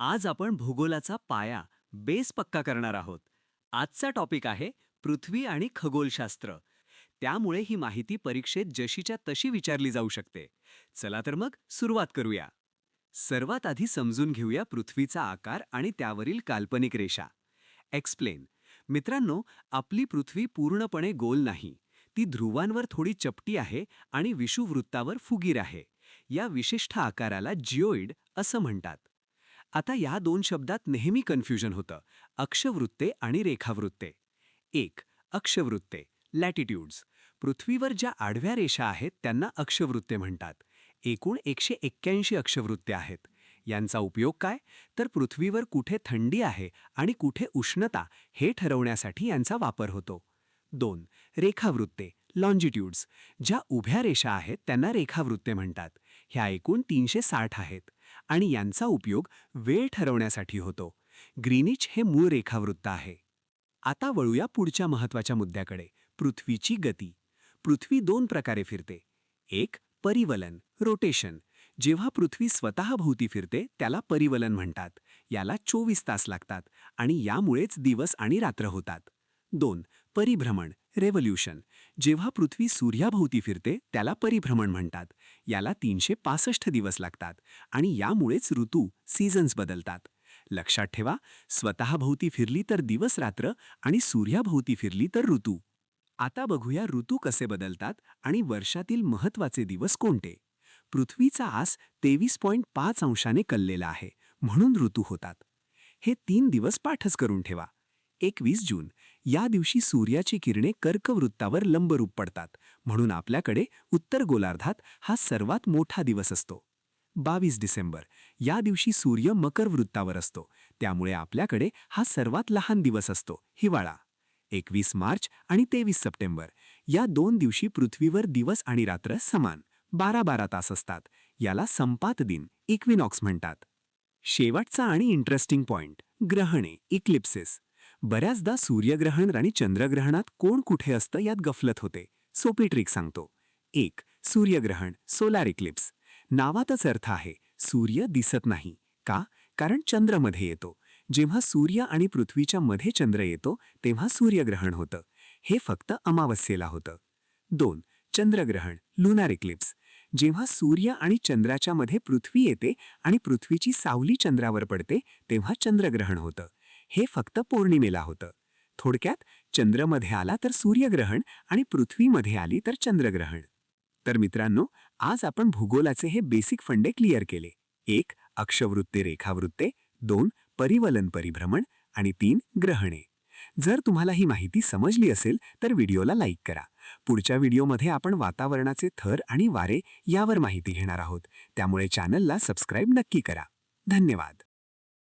आज आपण भूगोलाचा पाया बेस पक्का करणार आहोत. आजचा टॉपिक आहे पृथ्वी आणि खगोलशास्त्र. त्यामुळे ही माहिती परीक्षेत जशीच्या तशी विचारली जाऊ शकते. चला तर मग सुरुवात करूया. सर्वात आधी समजून घेऊया पृथ्वीचा आकार आणि त्यावरील काल्पनिक रेषा. एक्सप्लेन मित्रांनो आपली पृथ्वी पूर्णपणे गोल नाही. ती ध्रुवांवर थोडी चपटी आहे आणि विषुवृत्तावर फुगीर आहे. या विशिष्ट आकाराला जिओइड असं म्हणतात. आता या दोन शब्दात नेहमी कन्फ्युजन होतं. अक्षवृत्ते आणि रेखावृत्ते. एक अक्षवृत्ते लॅटिट्यूड्स. पृथ्वीवर ज्या आडव्या रेषा आहेत त्यांना अक्षवृत्ते म्हणतात. एकूण एकशे एक्क्याऐंशी अक्षवृत्ते आहेत. यांचा उपयोग काय? तर पृथ्वीवर कुठे थंडी आहे आणि कुठे उष्णता हे ठरवण्यासाठी यांचा वापर होतो. दोन रेखावृत्ते लॉन्जिट्यूड्स ज्या उभ्या रेषा आहेत त्यांना रेखावृत्ते म्हणतात. ह्या एकूण तीनशे साठ आहेत. आणि यांचा उपयोग वेळ ठरवण्यासाठी होतो. ग्रीनिच हे मूळ रेखावृत्त आहे. आता वळूया पुढच्या महत्त्वाच्या मुद्द्याकडे पृथ्वीची गती. पृथ्वी दोन प्रकारे फिरते. एक परिवलन रोटेशन. जेव्हा पृथ्वी स्वतःभोवती फिरते त्याला परिवलन म्हणतात. याला चोवीस तास लागतात आणि यामुळेच दिवस आणि रात्र होतात. दोन परिभ्रमण. रेव्होल्युशन. जेव्हा पृथ्वी सूर्याभोवती फिरते त्याला परिभ्रमण म्हणतात. याला तीनशे पासष्ट दिवस लागतात आणि यामुळेच ऋतू सीझन्स बदलतात. लक्षात ठेवा स्वतःभोवती फिरली तर दिवस रात्र आणि सूर्याभोवती फिरली तर ऋतू. आता बघूया ऋतू कसे बदलतात आणि वर्षातील महत्त्वाचे दिवस कोणते. पृथ्वीचा आस तेवीस पॉईंट पाच अंशाने कललेला आहे म्हणून ऋतू होतात. हे तीन दिवस पाठच करून ठेवा. एकवीस जून. या दिवशी सूर्याची किरणे कर्कवृत्तावर लंबरूप पडतात. म्हणून आपल्याकडे उत्तर गोलार्धात हा सर्वात मोठा दिवस असतो. बावीस डिसेंबर या दिवशी सूर्य मकर वृत्तावर असतो. त्यामुळे आपल्याकडे हा सर्वात लहान दिवस असतो हिवाळा. एकवीस मार्च आणि तेवीस सप्टेंबर या दोन दिवशी पृथ्वीवर दिवस आणि रात्र समान बारा बारा तास असतात. याला संपात दिन इक्विनॉक्स म्हणतात. शेवटचा आणि इंटरेस्टिंग पॉइंट ग्रहणे इक्लिप्सिस. बऱ्याचदा सूर्यग्रहण आणि चंद्रग्रहणात कोण कुठे असतं यात गफलत होते. सोपी ट्रिक सांगतो. एक सूर्यग्रहण सोलार इक्लिप्स. नावातच अर्थ आहे सूर्य दिसत नाही. का? कारण चंद्रमध्ये येतो. जेव्हा सूर्य आणि पृथ्वीच्या मध्ये चंद्र येतो तेव्हा सूर्यग्रहण होतं. हे फक्त अमावस्येला होतं. दोन चंद्रग्रहण लुनार इक्लिप्स. जेव्हा सूर्य आणि चंद्राच्या मध्ये पृथ्वी येते आणि पृथ्वीची सावली चंद्रावर पडते तेव्हा चंद्रग्रहण होतं. हे फक्त पौर्णिमेला होतं. थोडक्यात चंद्रमध्ये आला तर सूर्यग्रहण आणि पृथ्वीमध्ये आली तर चंद्रग्रहण. तर मित्रांनो आज आपण भूगोलाचे हे बेसिक फंडे क्लिअर केले. एक अक्षवृत्ते रेखावृत्ते. दोन परिवलन परिभ्रमण. आणि तीन ग्रहणे. जर तुम्हाला ही माहिती समजली असेल तर व्हिडिओला लाईक करा. पुढच्या व्हिडिओमध्ये आपण वातावरणाचे थर आणि वारे यावर माहिती घेणार आहोत. त्यामुळे चॅनलला सबस्क्राईब नक्की करा. धन्यवाद.